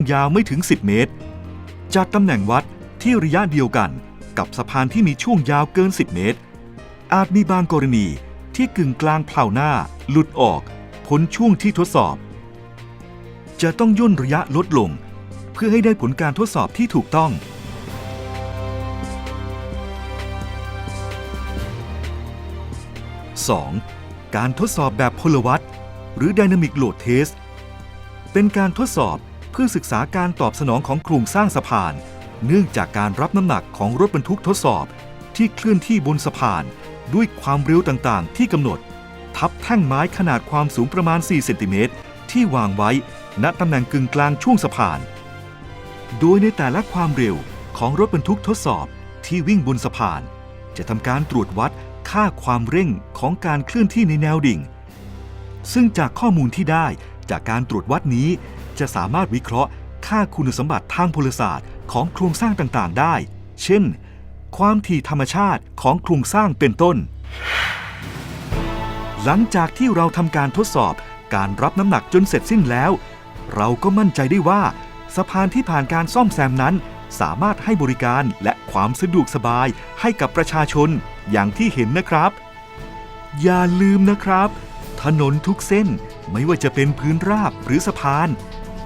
ยาวไม่ถึง 10 เมตร จากตำแหน่งวัดที่ระยะเดียวกันกับสะพานที่มีช่วงยาวเกิน 10 เมตร อาจมีบางกรณีที่กึ่งกลางเผาหน้า หลุดออกพ้นช่วงที่ทดสอบ จะต้องย่นระยะลดลง เพื่อให้ได้ผลการทดสอบที่ถูกต้อง 2. การทดสอบแบบพลวัตหรือ Dynamic Load Test เป็นการทดสอบ เพื่อศึกษาการตอบสนองของโครงสร้างสะพาน เนื่องจากการรับน้ำหนักของรถบรรทุกทดสอบ ที่เคลื่อนที่บนสะพาน ด้วยความเร็วต่างๆ ที่กำหนด ทับแท่งไม้ขนาดความสูงประมาณ 4 เซนติเมตรที่วางไว้ณตำแหน่งกึ่งกลางช่วงสะพาน โดยในแต่ละความเร็วของรถบรรทุกทดสอบที่วิ่งบนสะพาน จะทำการตรวจวัดค่าความเร่งของการเคลื่อนที่ในแนวดิ่ง ซึ่งจากข้อมูลที่ได้จากการตรวจวัดนี้ จะสามารถวิเคราะห์ ค่าคุณสมบัติทางพลศาสตร์ของโครงสร้างต่างๆ ได้ เช่น ความถี่ธรรมชาติของโครงสร้างเป็นต้น หลังจากที่เราทำการทดสอบการรับน้ำหนักจนเสร็จสิ้นแล้ว เราก็มั่นใจได้ว่า สะพานที่ผ่านการซ่อมแซมนั้น สามารถให้บริการและความสะดวกสบายให้กับประชาชนอย่างที่เห็นนะครับ อย่าลืมนะครับ ถนนทุกเส้นไม่ว่าจะเป็นพื้นราบหรือสะพาน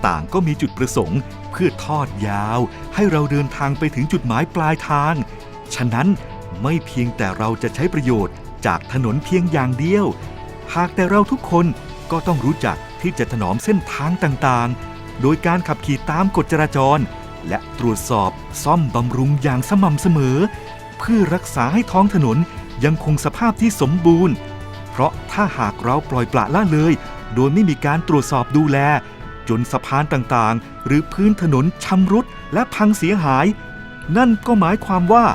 ต่างก็มีจุดประสงค์ เพื่อทอดยาว ให้เราเดินทางไปถึงจุดหมายปลายทาง ฉะนั้นไม่เพียงแต่เราจะใช้ประโยชน์จากถนนเพียงอย่างเดียว หากแต่เราทุกคนก็ต้องรู้จักที่จะถนอมเส้นทางต่างๆ โดยการขับขี่ตามกฎจราจร และตรวจสอบซ่อมบำรุงอย่างสม่ำเสมอ เพื่อรักษาให้ท้องถนนยังคงสภาพที่สมบูรณ์ เพราะถ้าหากเราปล่อยปละละเลย โดยไม่มีการตรวจสอบดูแล จนสะพานต่างๆ หรือพื้นถนนชำรุดและพังเสียหาย นั่นก็หมายความว่า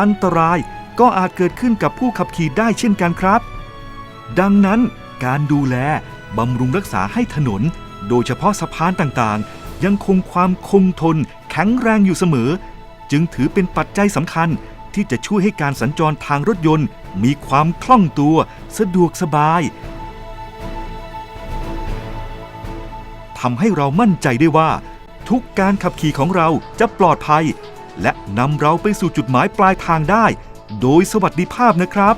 อันตรายก็อาจเกิดขึ้นกับผู้ขับขี่ได้เช่นกันครับ ดังนั้นการดูแลบำรุงรักษาให้ถนน โดยเฉพาะสะพานต่างๆ ยังคงความคงทน แข็งแรงอยู่เสมอ จึงถือเป็นปัจจัยสำคัญที่จะช่วยให้การสัญจรทางรถยนต์ มีความคล่องตัว สะดวกสบาย ทำให้เรามั่นใจได้ว่า ทุกการขับขี่ของเราจะปลอดภัย และนำเราไปสู่จุดหมายปลายทางได้ โดยสวัสดิภาพนะครับ